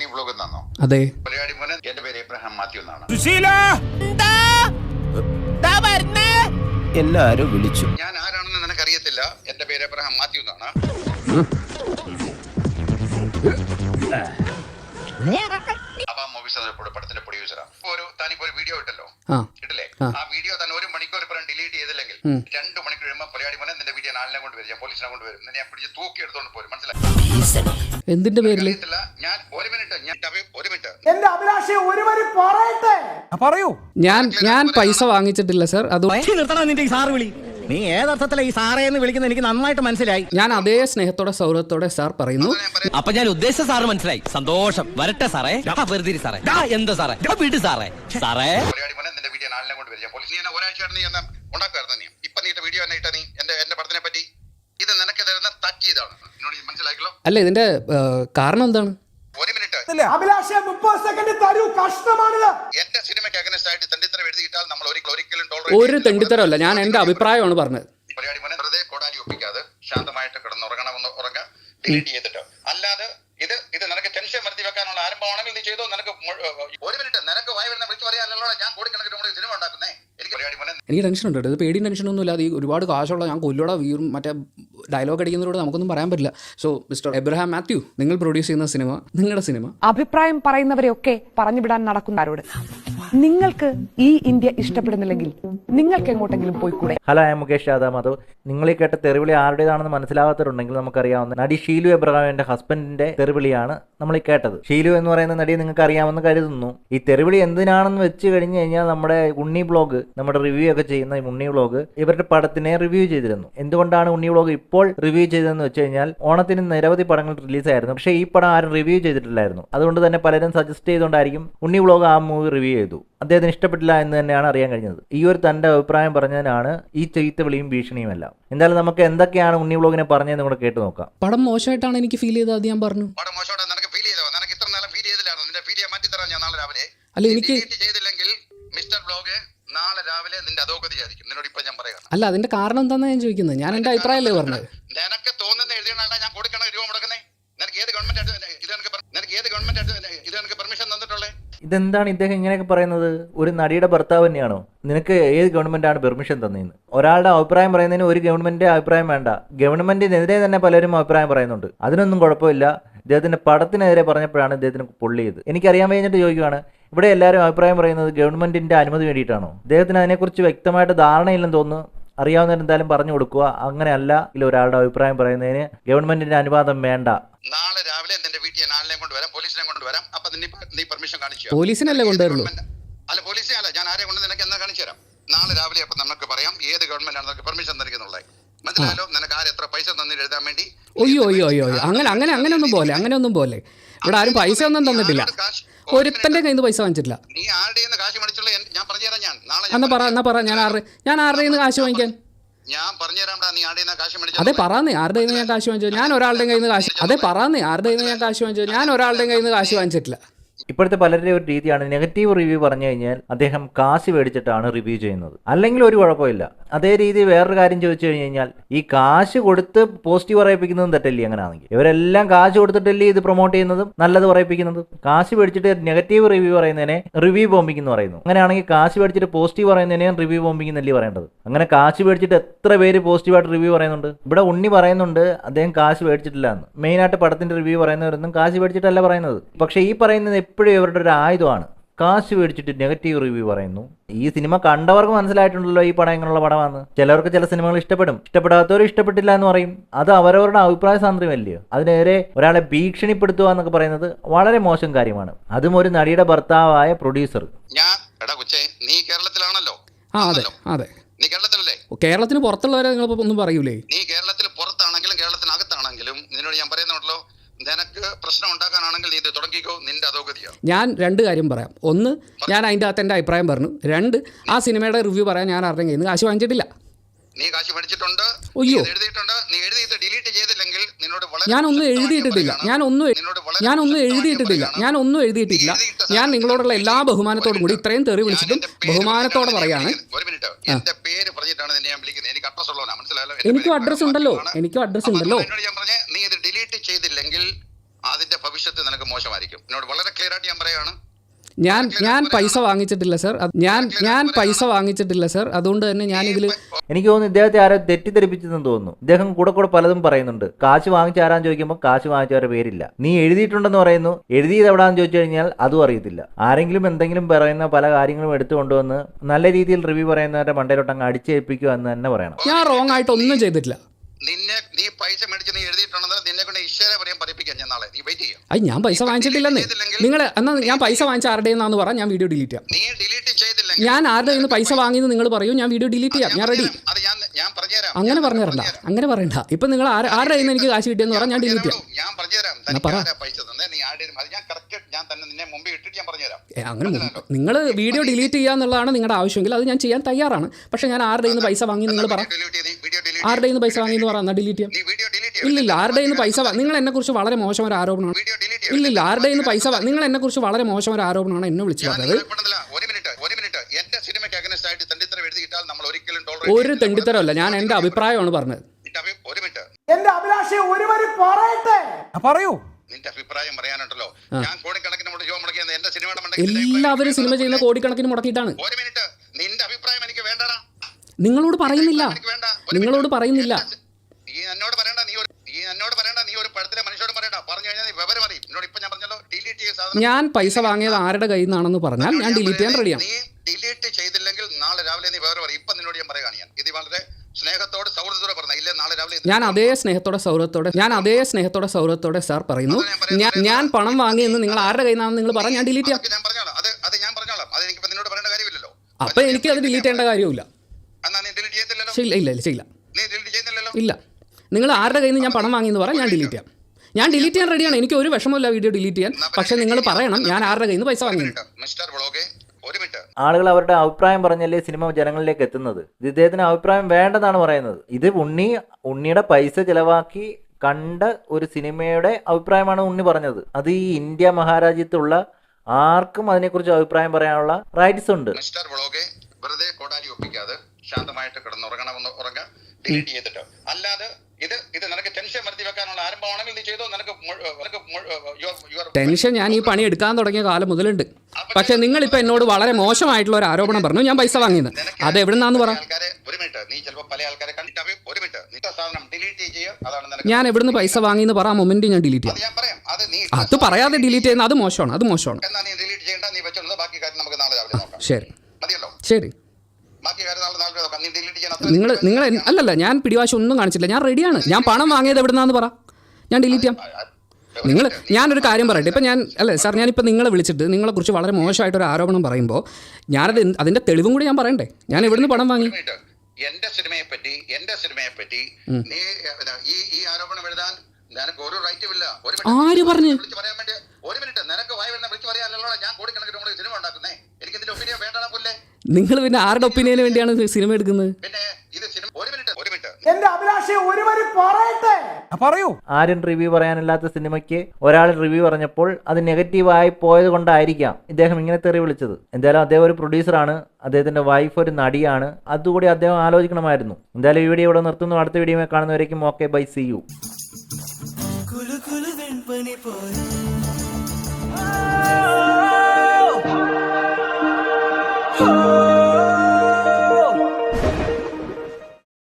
ഉണ്ണി blog എന്നാണോ അതെ. പരിപാടി മോനെ എന്റെ പേര് എബ്രഹാം മാത്യു എന്നാണ്. എല്ലാരും വിളിച്ചു. ഞാൻ ആരാണെന്ന് നിനക്കറിയത്തില്ല. എന്റെ പേര് എബ്രഹാം മാത്യു എന്നാണ്. അപ്പൊ മൂവീസ് പടത്തിന്റെ പ്രൊഡ്യൂസറാണ് ഇപ്പൊ ഒരു താനിപ്പോ ഒരു വീഡിയോ ഇട്ടല്ലോ. ഇട്ടില്ലേ? ആ. വീഡിയോ തന്നെ ഒരു മണിക്കൂർ ഇപ്പം ഡിലീറ്റ് ചെയ്തില്ലെങ്കിൽ. രണ്ട് മണിക്കൂർ കഴിയുമ്പോൾ പരിപാടി മോനെ നിന്റെ വീഡിയോ ആളിനെ കൊണ്ട് വരും ഞാൻ പോലീസിനെ കൊണ്ട് വരും നിന്നെ ഞാൻ പിടിച്ച് തൂക്കി എടുത്തോണ്ട് പോരും. മനസ്സിലായി? എന്തിന്റെ പേരിൽ? ഞാൻ എന്റെ അഭിലാഷെ ഒരു വരി പറയട്ടെ പറയൂ. ഞാൻ ഞാൻ പൈസ വാങ്ങിച്ചിട്ടില്ല സർ. അത് നീ ഏതർത്ഥത്തിലെ ഈ സാറേ എന്ന് വിളിക്കുന്ന എനിക്ക് നന്നായിട്ട് മനസ്സിലായി. ഞാൻ അതേ സ്നേഹത്തോടെ സൗരത്തോടെ സാർ പറയുന്നു. അപ്പൊ ഞാൻ ഉദ്ദേശിച്ച സാറ് മനസ്സിലായി. സന്തോഷം. വരട്ടെ സാറേ. വെറുതെ സാറേ. എന്ത് സാറേ? ആ, വിട് സാറേ. സാറേ. അല്ല ഇതിന്റെ കാരണം എന്താണ്? ഒരു അഭിലാഷേ മുപ്പത് സെക്കൻഡ് തരൂ. കഷ്ടമാണിത്. എന്റെ സിനിമയ്ക്ക് അഗനസ്റ്റ് ആയിട്ട് തെണ്ടിത്തരം എഴുതിയിട്ടാൽ നമ്മൾ ഒരിക്കലും ഒരിക്കലും ഒരു. തെണ്ടിത്തരമല്ല. ഞാൻ എന്റെ അഭിപ്രായമാണ് പറഞ്ഞത്. പരിപാടി മോനെ വെറുതെ കൊടാലി ഒപ്പിക്കാതെ ശാന്തമായിട്ട് കിടന്നുറങ്ങണമെന്ന് ഉറങ്ങ. ഡിലീറ്റ് ചെയ്തിട്ട്. അല്ലാതെ ഇത് ഇത് നിനക്ക് ടെൻഷൻ വരുത്തി വെക്കാനുള്ള ആരംഭമാണെങ്കിൽ നീ ചെയ്തോ? നിനക്ക് ഒരു മിനിറ്റ്. നിനക്ക് വായി വരുന്ന വിളിച്ചു പറയാനല്ലോ ഞാൻ കോടിക്കണക്കിന് കൂടി സിനിമ ഉണ്ടാക്കുന്നേ. എനിക്ക് പരിപാടി മോനെ എനിക്ക് ടെൻഷൻ ഉണ്ട് പേടി ഇത് പേടിയും ടെൻഷനൊന്നും ഇല്ലാതെ ഈ ഒരുപാട് കാശുള്ള ഞാൻ കൊല്ലോടെ വീറും മറ്റേ ഡയലോഗ് അടിക്കുന്നതിലൂടെ നമുക്കൊന്നും പറയാൻ പറ്റില്ല. സോ മിസ്റ്റർ എബ്രഹാം മാത്യു നിങ്ങൾ പ്രൊഡ്യൂസ് ചെയ്യുന്ന സിനിമ നിങ്ങളുടെ സിനിമ. അഭിപ്രായം പറയുന്നവരെയൊക്കെ പറഞ്ഞുവിടാൻ നടക്കുന്നവരോട്. നിങ്ങൾക്ക് ഈ ഇന്ത്യ ഇഷ്ടപ്പെടുന്നില്ലെങ്കിൽ നിങ്ങൾക്ക് എങ്ങോട്ടെങ്കിലും പോയിക്കൂടെ? ഹലോ ഞാൻ മുകേഷ് യാദവ് മാധവ് നിങ്ങൾ ഈ കേട്ട തെറിവിളി ആരുടേതാണെന്ന് മനസ്സിലാവാത്തവരുണ്ടെങ്കിൽ നമുക്കറിയാവുന്ന നടി ഷീലു എബ്രഹാമിന്റെ ഹസ്ബൻഡിന്റെ തെറിവിളിയാണ് നമ്മൾ ഈ കേട്ടത്. ഷീലു എന്ന് പറയുന്ന നടിയെ നിങ്ങൾക്ക് അറിയാമെന്ന് കരുതുന്നു. ഈ തെറിവിളി എന്തിനാണെന്ന് വെച്ച് കഴിഞ്ഞു കഴിഞ്ഞാൽ നമ്മുടെ ഉണ്ണി ബ്ലോഗ് നമ്മുടെ റിവ്യൂ ഒക്കെ ചെയ്യുന്ന ഈ ഉണ്ണി ബ്ലോഗ് ഇവരുടെ പടത്തിനെ റിവ്യൂ ചെയ്തിരുന്നു. എന്തുകൊണ്ടാണ് ഉണ്ണി ബ്ലോഗ് ഇപ്പോൾ റിവ്യൂ ചെയ്തതെന്ന് വെച്ച് കഴിഞ്ഞാൽ ഓണത്തിന് നിരവധി പടങ്ങൾ റിലീസായിരുന്നു പക്ഷേ ഈ പടം ആരും റിവ്യൂ ചെയ്തിട്ടില്ലായിരുന്നു. അതുകൊണ്ട് തന്നെ പലരും സജസ്റ്റ് ചെയ്തുകൊണ്ടായിരിക്കും ഉണ്ണി വ്ളോഗ് ആ മൂവി റിവ്യൂ ചെയ്തു. അദ്ദേഹത്തിന് ഇഷ്ടപ്പെട്ടില്ല എന്ന് തന്നെയാണ് അറിയാൻ കഴിഞ്ഞത്. ഈ ഒരു തന്റെ അഭിപ്രായം പറഞ്ഞതിനാണ് ഈ ചീത്ത വിളിയും ഭീഷണിയും എല്ലാം. എന്തായാലും നമുക്ക് എന്തൊക്കെയാണ് ഉണ്ണി വ്ളോഗിനെ പറഞ്ഞതെന്ന് കൂടെ കേട്ട് നോക്കാം. പടം മോശമായിട്ടാണ് എനിക്ക് ഫീൽ ചെയ്തത് അത് ഞാൻ പറഞ്ഞു. ഫീൽ ചെയ്തോ നിനക്ക് ഇത്ര നേരം ഫീൽ ചെയ്തില്ലായിരുന്നു. നിന്റെ ഫീൽ ചെയ്യാൻ മാറ്റി തരാം ഞാൻ നാളെ രാവിലെ അല്ല എനിക്ക് നിന്റെ അധോഗതിയായിരിക്കും നിന്നോട് ഇപ്പൊ ഞാൻ പറയുകയാണ് അല്ല അതിന്റെ കാരണം എന്താണെന്ന് ഞാൻ ചോദിക്കുന്നത്? ഞാൻ എന്റെ അഭിപ്രായമല്ലേ പറഞ്ഞത്? നിനക്ക് തോന്നുന്ന എഴുതിയാണ്? ഞാൻ കൊടുക്കണ? രൂപ മുടക്കുന്നേ? നിനക്ക് ഏത് ഗവൺമെന്റ് ഇത് നിനക്ക് നിനക്ക് ഏത് ഗവൺമെന്റ് ഇത് നിനക്ക് പെർമിഷൻ തന്നിട്ടുള്ളേ? ഇതെന്താണ് ഇദ്ദേഹം ഇങ്ങനെയൊക്കെ പറയുന്നത്? ഒരു നടിയുടെ ഭർത്താവ് തന്നെയാണോ? നിനക്ക് ഏത് ഗവൺമെന്റാണ് പെർമിഷൻ തന്നതെന്ന് ഒരാളുടെ അഭിപ്രായം പറയുന്നതിന് ഒരു ഗവൺമെന്റ് അഭിപ്രായം വേണ്ട. ഗവൺമെന്റിനെതിരെ തന്നെ പലരും അഭിപ്രായം പറയുന്നുണ്ട്. അതിനൊന്നും കുഴപ്പമില്ല. ഇദ്ദേഹത്തിന്റെ പടത്തിനെതിരെ പറഞ്ഞപ്പോഴാണ് ഇദ്ദേഹത്തിന് പൊള്ളിയത്. എനിക്കറിയാൻ കഴിഞ്ഞിട്ട് ചോദിക്കുവാണ് ഇവിടെ എല്ലാവരും അഭിപ്രായം പറയുന്നത് ഗവൺമെന്റിന്റെ അനുമതി വേണ്ടിയിട്ടാണോ? അദ്ദേഹത്തിന് അതിനെക്കുറിച്ച് വ്യക്തമായിട്ട് ധാരണയില്ലെന്ന് തോന്നുന്നു. അറിയാവുന്നവർ എന്തായാലും പറഞ്ഞു കൊടുക്കുക. അങ്ങനെയല്ല ഇതിൽ ഒരാളുടെ അഭിപ്രായം പറയുന്നതിന് ഗവൺമെന്റിന്റെ അനുവാദം വേണ്ട. നാളെ രാവിലെ നിന്റെ വീട്ടിൽ ഞാൻ ആളിനെ കൊണ്ടുവരാം പോലീസിനെ കൊണ്ടുവരാം അപ്പൊ നിന്നെ നീ പെർമിഷൻ കാണിച്ചു പോലീസിനല്ലേ കൊണ്ടുവരുള്ളൂ അല്ല പോലീസിനെ അല്ല. ഞാൻ ആരെ കൊണ്ട് നിനക്ക് എന്നാ കാണിച്ചു തരാം? നാളെ രാവിലെ അപ്പൊ നമുക്ക് പറയാം ഏത് ഗവൺമെന്റ് ആണ് നിനക്ക് പെർമിഷൻ തന്നിരിക്കുന്നുള്ളത് മനസ്സിലായാലോ നിനക്ക് ആര് എത്ര പൈസ തന്നിട്ട് എഴുതാൻ വേണ്ടി? ഒയ്യോ അയ്യോ അയ്യോ അയ്യോ അങ്ങനെ അങ്ങനെ അങ്ങനെ ഒന്നും പോലെ അങ്ങനെ ഒന്നും പോലെ. ഇവിടെ ആരും പൈസ ഒന്നും തന്നിട്ടില്ല. ഒരുത്തന്റെ കയ്യിൽ നിന്ന് പൈസ വാങ്ങിച്ചിട്ടില്ല. നീ ആരുടെ കയ്യിന്ന് കാശ് മേടിച്ചുള്ള എൻ- ഞാൻ പറഞ്ഞുതരാം ഞാൻ. നാളെ ഞാൻ എന്നാ പറ എന്നാ പറ ഞാൻ ആരുടെ ഞാൻ ആരുടെ കയ്യിൽ നിന്ന് കാശ് വാങ്ങിക്കാൻ? ഞാൻ പറഞ്ഞുതരാംടാ നീ ആരുടെ കയ്യിന്ന് കാശ് അതെ പറഞ്ഞു ആരുടെ കയ്യിൽ നിന്ന് ഞാൻ കാശ് വാങ്ങിച്ചു ഞാൻ ഒരാളുടെ കയ്യിൽ നിന്ന് കാശ് അതെ പറഞ്ഞു ആരുടെ കയ്യിൽ നിന്ന് ഞാൻ കാശ് വാങ്ങിച്ചു ഞാൻ ഒരാളുടെ കയ്യിൽ നിന്ന് കാശ് വാങ്ങിച്ചിട്ടില്ല. ഇപ്പോഴത്തെ പലരുടെ ഒരു രീതിയാണ് നെഗറ്റീവ് റിവ്യൂ പറഞ്ഞു കഴിഞ്ഞാൽ അദ്ദേഹം കാശ് മേടിച്ചിട്ടാണ് റിവ്യൂ ചെയ്യുന്നത്. അല്ലെങ്കിൽ ഒരു കുഴപ്പമില്ല. അതേ രീതി വേറൊരു കാര്യം ചോദിച്ചു കഴിഞ്ഞ് കഴിഞ്ഞാൽ ഈ കാശ് കൊടുത്ത് പോസിറ്റീവ് പറയിപ്പിക്കുന്നതും തെറ്റല്ലേ അങ്ങനെയാണെങ്കിൽ ഇവരെല്ലാം കാശ് കൊടുത്തിട്ടല്ലേ ഇത് പ്രൊമോട്ട് ചെയ്യുന്നതും നല്ലത് പറയിപ്പിക്കുന്നതും? കാശ് മേടിച്ചിട്ട് നെഗറ്റീവ് റിവ്യൂ പറയുന്നതിനെ റിവ്യൂ ബോംബിംഗ് എന്ന് പറയുന്നു. അങ്ങനെയാണെങ്കിൽ കാശ് മേടിച്ചിട്ട് പോസിറ്റീവ് പറയുന്നതിനെയും റിവ്യൂ ബോംബിംഗ് എന്നല്ലേ പറയേണ്ടത്? അങ്ങനെ കാശ് മേടിച്ചിട്ട് എത്ര പേര് പോസിറ്റീവായിട്ട് റിവ്യൂ പറയുന്നുണ്ട്? ഇവിടെ ഉണ്ണി പറയുന്നുണ്ട് അദ്ദേഹം കാശ് മേടിച്ചിട്ടില്ല എന്ന്. മെയിനായിട്ട് പടത്തിന്റെ റിവ്യൂ പറയുന്നവരൊന്നും കാശ് മേടിച്ചിട്ടല്ല പറയുന്നത്. പക്ഷേ ഈ പറയുന്നത് എപ്പോഴും ഇവരുടെ ഒരു ആയുധമാണ്. കാശ് മേടിച്ചിട്ട് നെഗറ്റീവ് റിവ്യൂ പറയുന്നു. ഈ സിനിമ കണ്ടവർക്ക് മനസ്സിലായിട്ടുണ്ടല്ലോ ഈ പടം എങ്ങനെയുള്ള പടമാണ് ചിലർക്ക് ചില സിനിമകൾ ഇഷ്ടപ്പെടും. ഇഷ്ടപ്പെടാത്തവർ ഇഷ്ടപ്പെട്ടില്ല എന്ന് പറയും. അത് അവരവരുടെ അഭിപ്രായ സ്വാതന്ത്ര്യമല്ലയോ അതിനെതിരെ ഒരാളെ ഭീഷണിപ്പെടുത്തുക എന്നൊക്കെ പറയുന്നത് വളരെ മോശം കാര്യമാണ്. അതും ഒരു നടിയുടെ ഭർത്താവായ പ്രൊഡ്യൂസർ ഞാൻ എടാ കൊച്ചേ നീ കേരളത്തിലാണല്ലോ? ആ അതെ അതെ. നീ കേരളത്തിലല്ലേ? കേരളത്തിന് പുറത്തുള്ളവരെ നിങ്ങൾ ഒന്നും പറയൂലേ? നീ കേരളത്തിൽ പുറത്താണെങ്കിലും കേരളത്തിനകത്താണെങ്കിലും നിന്നോട് ഞാൻ പറയുന്നുണ്ടല്ലോ നിനക്ക് പ്രശ്നം ഉണ്ടാക്കാനാണെങ്കിൽ നീ ഇത് തുടങ്ങിക്കോ. നിന്റെ അധോഗതിയാണ് ഞാൻ രണ്ട് കാര്യം പറയാം. ഒന്ന് ഞാൻ അതിന്റെ അകത്ത് എന്റെ അഭിപ്രായം പറഞ്ഞു. രണ്ട് ആ സിനിമയുടെ റിവ്യൂ പറയാൻ ഞാൻ കയ്യിൽ നിന്ന് കാശ് വാങ്ങിച്ചിട്ടില്ല. നീ കാശ് മേടിച്ചിട്ടുണ്ട് അയ്യോ. എഴുതിയിട്ടുണ്ട് നീ എഴുതിയിട്ട് ഡിലീറ്റ് വളരെ ഞാനൊന്നും എഴുതിയിട്ടില്ല എഴുതിയിട്ടിട്ടില്ല. പറയുകയാണ്. ഞാനൊന്നും ഞാനൊന്നും എഴുതിയിട്ടില്ല എഴുതിയിട്ടിട്ടില്ല. ഞാനൊന്നും എഴുതിയിട്ടില്ല ഞാൻ നിങ്ങളോടുള്ള എല്ലാ ബഹുമാനത്തോടും കൂടി ഇത്രയും തെറി വിളിച്ചിട്ടും ബഹുമാനത്തോടെ പറയാണ്. എനിക്ക് അഡ്രസ് ഉണ്ടല്ലോ. എനിക്കും അഡ്രസ് ഉണ്ടല്ലോ. നീ ഇത് ഡിലീറ്റ് ചെയ്തില്ലെങ്കിൽ അതിന്റെ ഭവിഷ്യത്ത് നിനക്ക് മോശമായിരിക്കും. എന്നോട് വളരെ ക്ലിയർ ആയിട്ട് ഞാൻ പറയാണ്. ഞാൻ ഞാൻ പൈസ വാങ്ങിച്ചിട്ടില്ല സർ. ഞാൻ ഞാൻ പൈസ വാങ്ങിച്ചിട്ടില്ല സർ. അതുകൊണ്ട് തന്നെ ഞാൻ ഇതിൽ എനിക്ക് തോന്നുന്നു ഇദ്ദേഹത്തെ ആരോ തെറ്റിദ്ധരിപ്പിച്ചെന്ന് തോന്നുന്നു. ഇദ്ദേഹം കൂടെ കൂടെ പലതും പറയുന്നുണ്ട്. കാശ് വാങ്ങിച്ച ആരാന്ന് ചോദിക്കുമ്പോൾ കാശ് വാങ്ങിച്ചവരുടെ പേരില്ല. നീ എഴുതിയിട്ടുണ്ടെന്ന് പറയുന്നു. എഴുതിയത് എവിടാന്ന് ചോദിച്ചു കഴിഞ്ഞാൽ അതും അറിയത്തില്ല. ആരെങ്കിലും എന്തെങ്കിലും പറയുന്ന പല കാര്യങ്ങളും എടുത്തു കൊണ്ടുവന്ന് നല്ല രീതിയിൽ റിവ്യൂ പറയുന്നവരുടെ മണ്ടയിലോട്ട് അങ്ങ് അടിച്ചേൽപ്പിക്കുക എന്ന് തന്നെ പറയണം. ഞാൻ റോങ് ആയിട്ട് ഒന്നും ചെയ്തിട്ടില്ല. നിന്നെ നീ പൈസ മേടിച്ച് നീ എഴുതിയിട്ടുണ്ടെന്ന് നിന്നെ കൊണ്ട് ഈശ്വര പറയാൻ പഠിപ്പിക്കാൻ ഞാൻ നാളെ നീ വെയിറ്റ് ചെയ്യാം അത് ഞാൻ പൈസ വാങ്ങിച്ചിട്ടില്ലെന്നേ. നിങ്ങൾ എന്നാൽ ഞാൻ പൈസ വാങ്ങിച്ച ആരുടെ എന്നാന്ന് പറ ഞാൻ വീഡിയോ ഡിലീറ്റ് ചെയ്യാം. ഞാൻ ആരുടെ നിന്ന് പൈസ വാങ്ങിയെന്ന് നിങ്ങൾ പറയൂ ഞാൻ വീഡിയോ ഡിലീറ്റ് ചെയ്യാം. ഞാൻ റെഡി അങ്ങനെ പറഞ്ഞു തരണ്ട അങ്ങനെ പറയണ്ട. ഇപ്പൊ നിങ്ങൾ ആര്- ആരുടെ കയ്യിൽ നിന്ന് എനിക്ക് കാശ് കിട്ടിയെന്ന് പറഞ്ഞാൽ ഞാൻ ഡിലീറ്റ് ചെയ്യാം. എന്നാ അങ്ങനെ നിങ്ങൾ വീഡിയോ ഡിലീറ്റ് ചെയ്യുക എന്നുള്ളതാണ് നിങ്ങളുടെ ആവശ്യമെങ്കിൽ അത് ഞാൻ ചെയ്യാൻ തയ്യാറാണ്. പക്ഷെ ഞാൻ ആരുടെ നിന്ന് പൈസ വാങ്ങി നിങ്ങൾ പറ. ആരുടെ നിന്ന് പൈസ വാങ്ങി എന്ന് പറഞ്ഞാൽ ഡിലീറ്റ് ചെയ്യാം. ഇല്ലില്ല ആരുടെ നിന്ന് പൈസ വാ- നിങ്ങൾ എന്നെ കുറിച്ച് വളരെ മോശം ഒരു ആരോപണമാണ്. വീഡിയോ ഡിലീറ്റ് ഇല്ലില്ല ആരുടെ നിന്ന് പൈസ വാ- നിങ്ങൾ എന്നെ കുറിച്ച് വളരെ മോശം ഒരു ആരോപണമാണ് എന്നെ വിളിച്ചു പറഞ്ഞത്. ഒരു മിനിറ്റ് ഒരു മിനിറ്റ്. എന്റെ സിനിമയ്ക്ക് അഗനസ്റ്റ് ആയിട്ട് തെണ്ടിത്തരം എഴുതിയിട്ടാൽ നമ്മൾ ഒരിക്കലും tolerate ഒരു ചെയ്യില്ല. തെണ്ടിത്തരമല്ല ഞാൻ എന്റെ അഭിപ്രായമാണ് പറഞ്ഞത്. നിന്റെ ഒരു മിനിറ്റ്. എന്റെ അഭിലാഷെ ഒരു വരി പറയട്ടെ പറയൂ. നിന്റെ അഭിപ്രായം പറയാനുണ്ടല്ലോ. ഞാൻ കോടിക്കണക്കിന് മുടക്കി മുടക്കിയത് എന്റെ സിനിമയുടെ എല്ലാവരും സിനിമ ചെയ്യുന്ന കോടിക്കണക്കിന് മുടക്കിയിട്ടാണ്. ഒരു മിനിറ്റ്. നിന്റെ അഭിപ്രായം എനിക്ക് വേണ്ടടാ. നിങ്ങളോട് പറയുന്നില്ല. എനിക്ക് വേണ്ട. നിങ്ങളോട് പറയുന്നില്ല എന്റെ സി- നീ എന്നോട് പറയണ്ട നീ ഒരു നീ എന്നോട് പറയണ്ട നീ ഒരു പഴത്തിലെ മനുഷ്യരോട് പറയണ്ട പറഞ്ഞു കഴിഞ്ഞാൽ നീ വിവരം അറിയും എന്നോട് ഇപ്പൊ ഞാൻ പറഞ്ഞല്ലോ ഡിലീറ്റ് ചെയ്ത സാധനം ഞാൻ പൈസ വാങ്ങിയത് ആരുടെ കയ്യിൽ നിന്നാണെന്ന് പറഞ്ഞാൽ ഞാൻ ഡിലീറ്റ് ചെയ്യാൻ റെഡിയാണ്. ഡിലീറ്റ് ചെയ്തില്ലെങ്കിൽ നാളെ രാവിലെ നീ വേറെ ഇപ്പൊ നിന്നോട് ഞാൻ പറയുകയാണ് ഞാൻ ഇത് വളരെ സ്നേഹത്തോടെ സൗഹൃദത്തോടെ പറഞ്ഞ ഇല്ല നാളെ രാവിലെ ഞാൻ അതേ സ്നേഹത്തോടെ സൗഹൃദത്തോടെ ഞാൻ അതേ സ്നേഹത്തോടെ സൗഹൃദത്തോടെ സാർ പറയുന്നു. ഞാൻ പണം വാങ്ങി എന്ന് നിങ്ങൾ ആരുടെ കയ്യിൽ നിന്നാണെന്ന് നിങ്ങൾ പറഞ്ഞാൽ ഞാൻ ഡിലീറ്റ് ചെയ്യാം. ഞാൻ പറഞ്ഞോളാം. അത് അത് ഞാൻ പറഞ്ഞോളാം. അത് എനിക്ക് നിന്നോട് പറയേണ്ട കാര്യമില്ലല്ലോ. അപ്പോൾ എനിക്ക് അത് ഡിലീറ്റ് ചെയ്യേണ്ട കാര്യമില്ല ഇല്ല ഇല്ല ചെയ്യില്ല ഇല്ല. നിങ്ങൾ ആരുടെ കയ്യിൽ നിന്ന് ഞാൻ പണം വാങ്ങിയെന്ന് പറയാം ഞാൻ ഡിലീറ്റ് ചെയ്യാം. ഞാൻ ഡിലീറ്റ് ചെയ്യാൻ റെഡിയാണ് എനിക്ക് ഒരു വിഷമമില്ല വീഡിയോ ഡിലീറ്റ് ചെയ്യാൻ. പക്ഷെ നിങ്ങൾ പറയണം ഞാൻ ആരുടെ കയ്യിൽ നിന്ന് പൈസ വാങ്ങി? മിസ്റ്റർ ബ്ലോഗേ ആളുകൾ അവരുടെ അഭിപ്രായം പറഞ്ഞല്ലേ സിനിമ ജനങ്ങളിലേക്ക് എത്തുന്നത്? ഇത് ഇദ്ദേഹത്തിന് അഭിപ്രായം വേണ്ടെന്നാണ് പറയുന്നത്. ഇത് ഉണ്ണി ഉണ്ണിയുടെ പൈസ ചിലവാക്കി കണ്ട ഒരു സിനിമയുടെ അഭിപ്രായമാണ് ഉണ്ണി പറഞ്ഞത്. അത് ഈ ഇന്ത്യ മഹാരാജ്യത്തുള്ള ആർക്കും അതിനെക്കുറിച്ച് അഭിപ്രായം പറയാനുള്ള റൈറ്റ്സ് ഉണ്ട്. വെറുതെ കോടാലി ഒപ്പിക്കാതെ ശാന്തമായിട്ട് കിടന്നുറങ്ങണമെന്ന് ഉറങ്ങ. ഡിലീറ്റ് ചെയ്തിട്ട്. അല്ലാതെ ഇത് ഇത് നിനക്ക് ടെൻഷൻ വരുത്തി വെക്കാനുള്ള ആരംഭമാണെങ്കിൽ നീ ചെയ്തോ? നിനക്ക് നിനക്ക് ടെൻഷൻ ഞാൻ ഈ പണി എടുക്കാൻ തുടങ്ങിയ കാലം മുതലുണ്ട്. പക്ഷെ നിങ്ങൾ ഇപ്പൊ എന്നോട് വളരെ മോശമായിട്ടുള്ള ഒരു ആരോപണം പറഞ്ഞു. ഞാൻ പൈസ വാങ്ങിയത്. അത് എവിടുന്നാന്ന് പറ. ഒരു മിനിറ്റ്. നീ ചിലപ്പോൾ പല ആൾക്കാരെ കണ്ടിട്ട് ഒരു മിനിറ്റ്. നീ സാധനം ഡിലീറ്റ് ചെയ്യുക അതാണ് നിനക്ക് ഞാൻ എവിടുന്ന് പൈസ വാങ്ങിയെന്ന് പറ. ആ മൊമെന്റ് ഞാൻ ഡിലീറ്റ് ചെയ്യാം. അത് പറയാതെ ഡിലീറ്റ് ചെയ്യുന്ന അത് മോശമാണ്. അത് മോശമാണ്. എന്നാ നീ ഡിലീറ്റ് ചെയ്യണ്ട. നീ വെച്ചോണ്ട് ബാക്കി കാര്യം നമുക്ക് നാളെ രാവിലെ നോക്കാം. ശരി. മതിയല്ലോ. ശരി ബാക്കി കാര്യം നാളെ നാളെ നോക്കാം നീ ഡിലീറ്റ് ചെയ്യാൻ അത്ര നിങ്ങൾ നിങ്ങൾ അല്ലല്ല ഞാൻ പിടിവാശം ഒന്നും കാണിച്ചില്ല ഞാൻ റെഡിയാണ്. ഞാൻ പണം വാങ്ങിയത് എവിടുന്നാന്ന് പറ. ഞാൻ ഡിലീറ്റ് ചെയ്യാം. നിങ്ങൾ ഞാനൊരു കാര്യം പറയട്ടെ. ഇപ്പം ഞാൻ അല്ലേ സാർ ഞാനിപ്പോൾ നിങ്ങളെ വിളിച്ചിട്ട് നിങ്ങളെക്കുറിച്ച് വളരെ മോശമായിട്ടൊരു ആരോപണം പറയുമ്പോൾ ഞാനത് അതിന്റെ തെളിവും കൂടി ഞാൻ പറയണ്ടേ? ഞാൻ എവിടുന്ന് പണം വാങ്ങി? എന്റെ സിനിമയെ പറ്റി എന്റെ സിനിമയെ പറ്റി നീ ഈ ഈ ആരോപണം എഴുതാൻ നിനക്ക് ഒരു റൈറ്റും ഇല്ല. ഒരു ആര് പറഞ്ഞു? വിളിച്ച് പറയാൻ വേണ്ടി ഒരു മിനിറ്റ്. നിനക്ക് വായി വരുന്ന വിളിച്ച് പറയാനല്ലോ ഞാൻ കോടിക്കണക്കിന് കൂടെ സിനിമ ഉണ്ടാക്കുന്നേ. എനിക്ക് ഇതിന്റെ ഒപ്പീനിയൻ വേണ്ടടാ പുല്ലേ? നിങ്ങൾ പിന്നെ ആരുടെ ഒപ്പീനിയന് വേണ്ടിയാണ് സിനിമ എടുക്കുന്നത്? ഒരു മിനിറ്റ് ഒരു മിനിറ്റ്. എന്റെ അഭിലാഷെ ഒരു വരി പറയട്ടെ പറയൂ. ആരും റിവ്യൂ പറയാനില്ലാത്ത സിനിമയ്ക്ക് ഒരാൾ റിവ്യൂ പറഞ്ഞപ്പോൾ അത് നെഗറ്റീവായി പോയത് കൊണ്ടായിരിക്കാം ഇദ്ദേഹം ഇങ്ങനെ തെറി വിളിച്ചത്. എന്തായാലും അദ്ദേഹം ഒരു പ്രൊഡ്യൂസറാണ് അദ്ദേഹത്തിന്റെ വൈഫ് ഒരു നടിയാണ്. അതുകൂടി അദ്ദേഹം ആലോചിക്കണമായിരുന്നു. എന്തായാലും ഈ വീഡിയോ ഇവിടെ നിർത്തുന്നു. അടുത്ത വീഡിയോ കാണുന്നവരേക്കും ഓക്കെ ബൈ സി യു